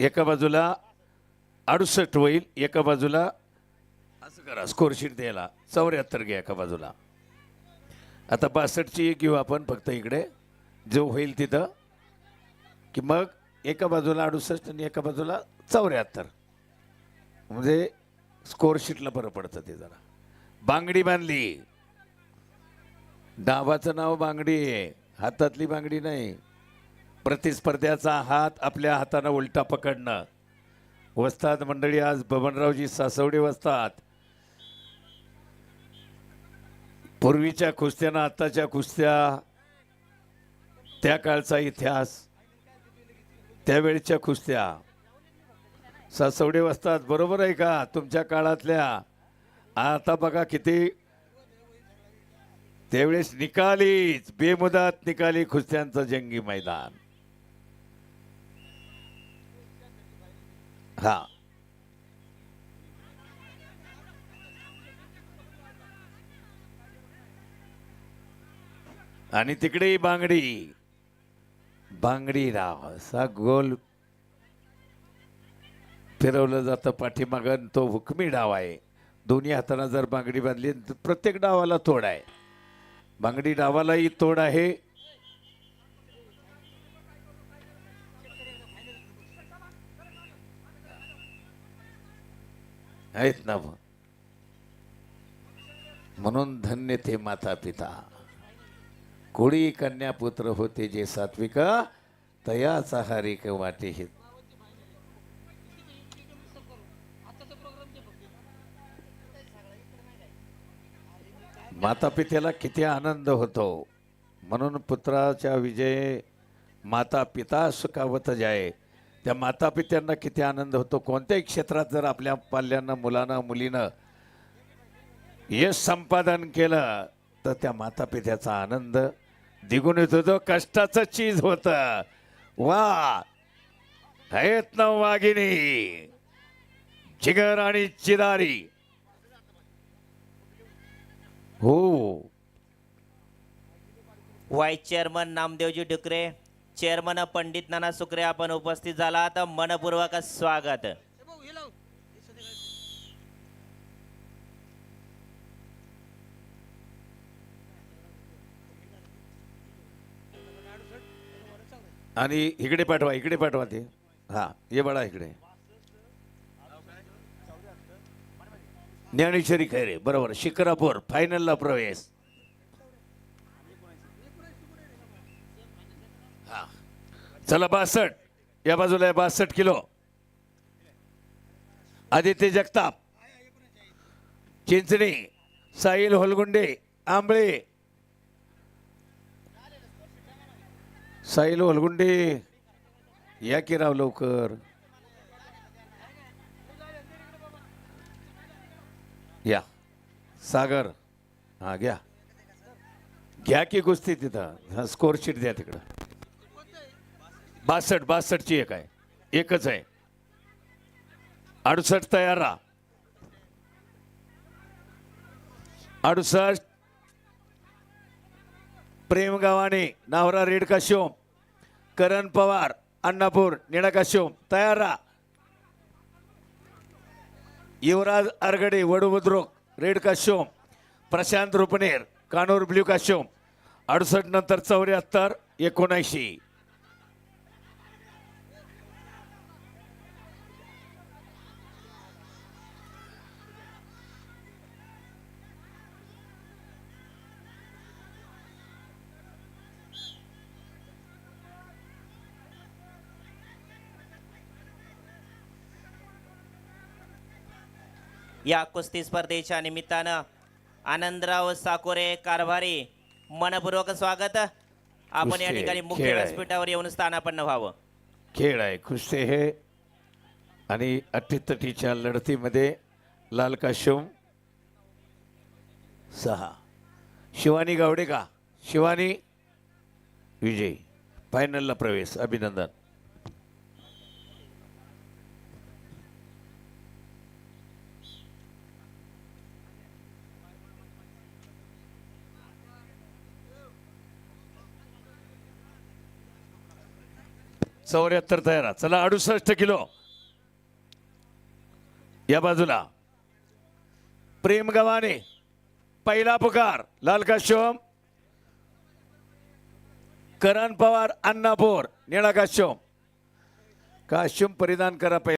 एका बाजूला अडुसष्ट होईल एका बाजूला असं करा स्कोरशीट द्यायला. चौऱ्याहत्तर घ्या एका बाजूला. आता बासष्टची एक घेऊ आपण फक्त इकडे. जो होईल तिथं. की मग एका बाजूला अडुसष्ट आणि एका बाजूला चौऱ्याहत्तर. म्हणजे स्कोरशीटला बरं पडतं ते जरा. बांगडी बांधली. डावाचं नाव बांगडी आहे. हातातली बांगडी नाही. प्रतिस्पर्ध्याचा हात आपल्या हातानं उलटा पकडणं. वस्तात मंडळी आज बबनरावजी सासवडे वस्तात. पूर्वीच्या कुस्त्यानं आत्ताच्या कुस्त्या त्या काळचा इतिहास त्यावेळच्या कुस्त्या. सासवडे वस्तात बरोबर आहे का? तुमच्या काळातल्या. आता बघा किती. त्यावेळेस निकालीच बेमुदात निकाली कुस्त्यांचं जंगी मैदान. हा. आणि तिकडे बांगडी. बांगडी राव असा गोल फिरवलं जातं पाठीमागं तो हुकमी डाव आहे. दोन्ही हाताना जर बांगडी बांधली तर प्रत्येक डावाला तोड आहे. बांगडी डावालाही तोड आहे. आहेत ना मग. म्हणून धन्य ते माता पिता कोळी कन्या पुत्र होते जे सात्विक तयाचा हारिक वाटे हे. माता पित्याला किती आनंद होतो. म्हणून पुत्राच्या विजय माता पिता सुखावत जाय. त्या मातापित्यांना किती आनंद होतो. कोणत्याही क्षेत्रात जर आपल्या पाल्यांना मुलांना मुलीनं यश संपादन केलं तर त्या मातापित्याचा आनंद द्विगुणित होतो कष्टाचं चीज होत. वा! आहेत ना वाघिणी. जिगर आणि चिदारी. हो. Vice chairman Namdevji Dukare. Chairman Pandit Nana Sukare आपण उपस्थित झाला तर मनपूर्वक स्वागत. आणि इकडे पाठवा इकडे पाठवा ते. हा ये बळा इकडे. ज्ञानेश्वरी खैरे बरोबर शिखरापूर फायनलला प्रवेश. चला बासष्ट. या बाजूला आहे बासष्ट किलो. आदित्य जगताप. चिंचणी साहिल होलगुंडे आंबळे. साहिल होलगुंडे या की राव लवकर. या. सागर. हा घ्या. घ्या की कुस्ती तिथं. स्कोरशीट स्कोर शीट द्या तिकडं. बासष्ट बासष्टची एक आहे. एकच आहे. अडुसष्ट तयार राहा. अडुसष्ट. प्रेम गव्हाणे नावरा रेड शिवम करण पवार अण्णापूर निळका शिवम तयार राहा. युवराज आरगडे वडू रेड काश्योम प्रशांत रुपनेर कानूर ब्ल्यू काश्योम अडुसष्ट नंतर चौऱ्याहत्तर एकोणऐंशी. या कुस्ती स्पर्धेच्या निमित्तानं आनंदराव साकोरे कारभारी मनपूर्वक स्वागत. आपण या कुस्ती, ठिकाणी मुख्य खेळ आहे. व्यासपीठावर येऊन स्थानापन्न व्हावं. खेळ आहे कुस्ती हे. आणि अटीतटीच्या लढतीमध्ये लाल काश्योम सहा. शिवानी गावडे का शिवानी विजय. फायनलला प्रवेश. अभिनंदन. चौऱ्याहत्तर तयार चला अडुसष्ट किलो. या बाजूला. प्रेम गव्हाणे पहिला पुकार लाल काश्यम करण पवार अण्णापोर निळा काश्यम काश्यम परिधान करा पहिला